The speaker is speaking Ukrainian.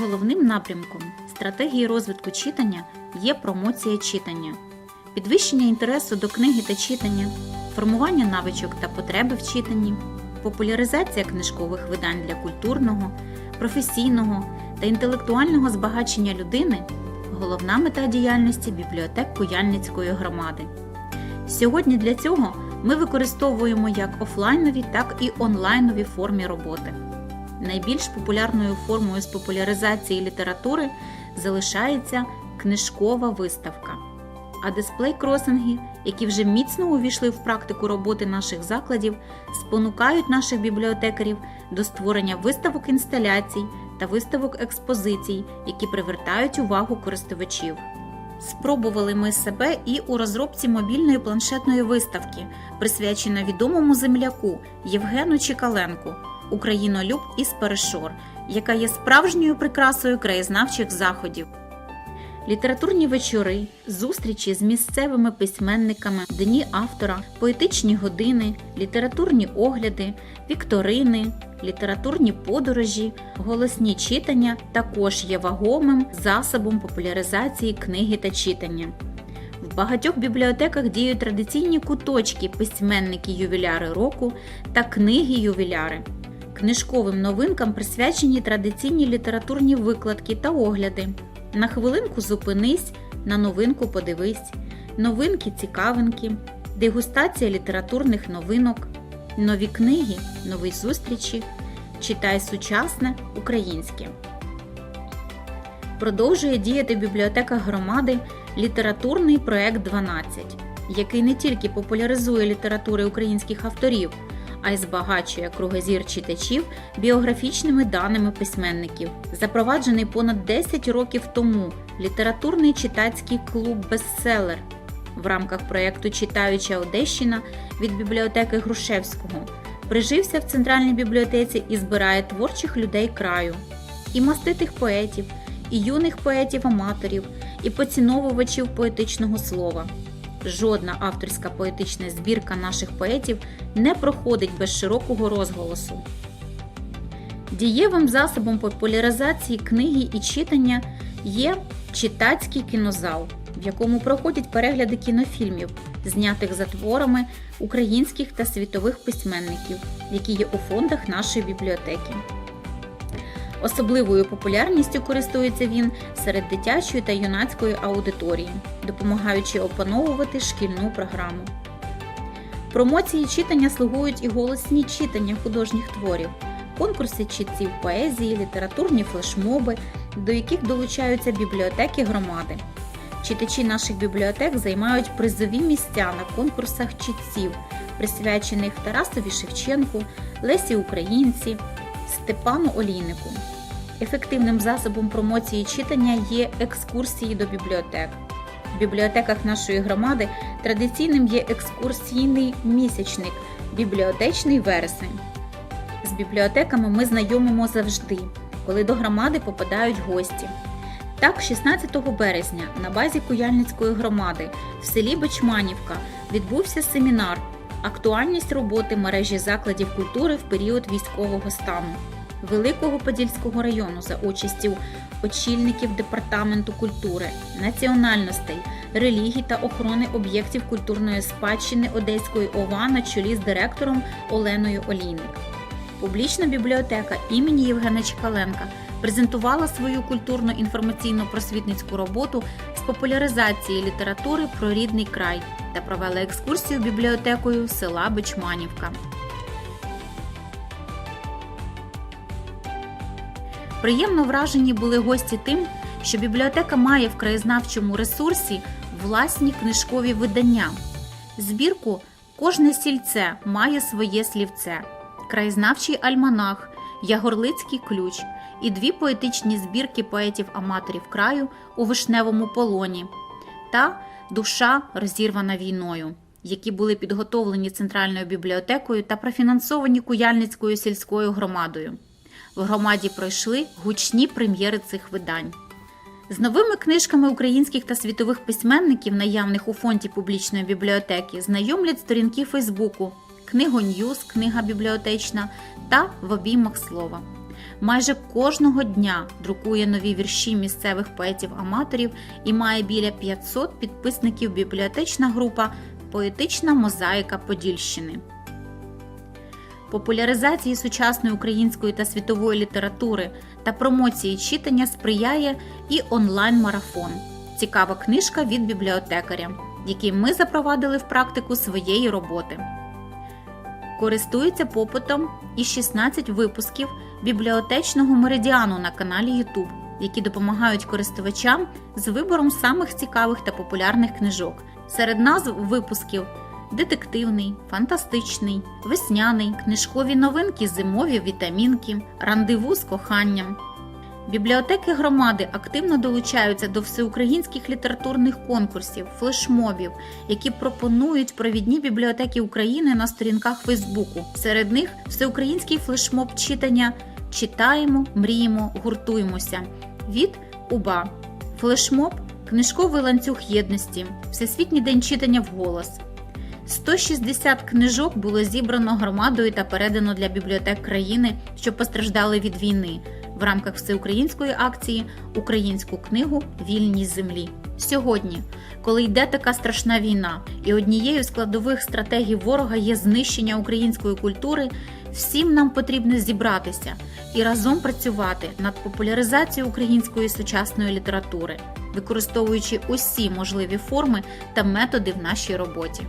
Головним напрямком стратегії розвитку читання є промоція читання, підвищення інтересу до книги та читання, формування навичок та потреби в читанні, популяризація книжкових видань для культурного, професійного та інтелектуального збагачення людини головна мета діяльності бібліотек Куяльницької громади. Сьогодні для цього ми використовуємо як офлайнові, так і онлайнові форми роботи. Найбільш популярною формою з популяризації літератури залишається книжкова виставка. А дисплей-кросинги, які вже міцно увійшли в практику роботи наших закладів, спонукають наших бібліотекарів до створення виставок інсталяцій та виставок експозицій, які привертають увагу користувачів. Спробували ми себе і у розробці мобільної планшетної виставки, присвяченої відомому земляку Євгену Чікаленку, Українолюб із Перешор, яка є справжньою прикрасою краєзнавчих заходів. Літературні вечори, зустрічі з місцевими письменниками, дні автора, поетичні години, літературні огляди, вікторини, літературні подорожі, голосні читання також є вагомим засобом популяризації книги та читання. В багатьох бібліотеках діють традиційні куточки письменники-ювіляри року та книги-ювіляри. Книжковим новинкам присвячені традиційні літературні викладки та огляди. На хвилинку зупинись, на новинку подивись, новинки цікавинки, дегустація літературних новинок, нові книги, нові зустрічі, читай сучасне українське. Продовжує діяти в бібліотеках громади літературний проект 12, який не тільки популяризує літератури українських авторів, а й збагачує кругозір читачів біографічними даними письменників. Запроваджений понад 10 років тому літературний читацький клуб Бестселер в рамках проєкту Читаюча Одещина від бібліотеки Грушевського прижився в центральній бібліотеці і збирає творчих людей краю, і маститих поетів, і юних поетів-аматорів, і поціновувачів поетичного слова. Жодна авторська поетична збірка наших поетів не проходить без широкого розголосу. Дієвим засобом популяризації книги і читання є читацький кінозал, в якому проходять перегляди кінофільмів, знятих за творами українських та світових письменників, які є у фондах нашої бібліотеки. Особливою популярністю користується він серед дитячої та юнацької аудиторії, допомагаючи опановувати шкільну програму. Промоції читання слугують і голосні читання художніх творів, конкурси читців поезії, літературні флешмоби, до яких долучаються бібліотеки громади. Читачі наших бібліотек займають призові місця на конкурсах читців, присвячених Тарасові Шевченку, Лесі Українці, Степану Олійнику. Ефективним засобом промоції читання є екскурсії до бібліотек. В бібліотеках нашої громади традиційним є екскурсійний місячник Бібліотечний вересень. З бібліотеками ми знайомимо завжди, коли до громади попадають гості. Так, 16 березня на базі Куяльницької громади в селі Бечманівка відбувся семінар Актуальність роботи мережі закладів культури в період військового стану Великого Подільського району за участю очільників департаменту культури, національностей, релігій та охорони об'єктів культурної спадщини Одеської ОВА на чолі з директором Оленою Олійник. Публічна бібліотека імені Євгена Чекаленка презентувала свою культурно інформаційно просвітницьку роботу з популяризації літератури про рідний край та провела екскурсію бібліотекою села Бечманівка. Приємно вражені були гості тим, що бібліотека має в краєзнавчому ресурсі власні книжкові видання. Збірку Кожне сільце має своє слівце, краєзнавчий альманах, Ягорлицький ключ і дві поетичні збірки поетів-аматорів краю у вишневому полоні та Душа розірвана війною, які були підготовлені центральною бібліотекою та профінансовані Куяльницькою сільською громадою. В громаді пройшли гучні прем'єри цих видань. З новими книжками українських та світових письменників, наявних у фонді публічної бібліотеки, знайомлять сторінки Фейсбуку Книгоньюз, книга бібліотечна та в обіймах слова. Майже кожного дня друкує нові вірші місцевих поетів-аматорів і має біля 500 підписників бібліотечна група Поетична мозаїка Подільщини. Популяризації сучасної української та світової літератури та промоції читання сприяє і онлайн-марафон. Цікава книжка від бібліотекаря, який ми запровадили в практику своєї роботи. Користується попитом і 16 випусків бібліотечного меридіану на каналі YouTube, які допомагають користувачам з вибором самих цікавих та популярних книжок. Серед назв випусків детективний, фантастичний, весняний, книжкові новинки, зимові вітамінки, рандеву з коханням. Бібліотеки громади активно долучаються до всеукраїнських літературних конкурсів, флешмобів, які пропонують провідні бібліотеки України на сторінках Фейсбуку. Серед них всеукраїнський флешмоб читання Читаємо, мріємо, гуртуємося від УБА, флешмоб, книжковий ланцюг єдності, Всесвітній день читання вголос. 160 книжок було зібрано громадою та передано для бібліотек країни, що постраждали від війни в рамках всеукраїнської акції Українську книгу Вільні землі. Сьогодні, коли йде така страшна війна, і однією з складових стратегій ворога є знищення української культури, всім нам потрібно зібратися і разом працювати над популяризацією української сучасної літератури, використовуючи усі можливі форми та методи в нашій роботі.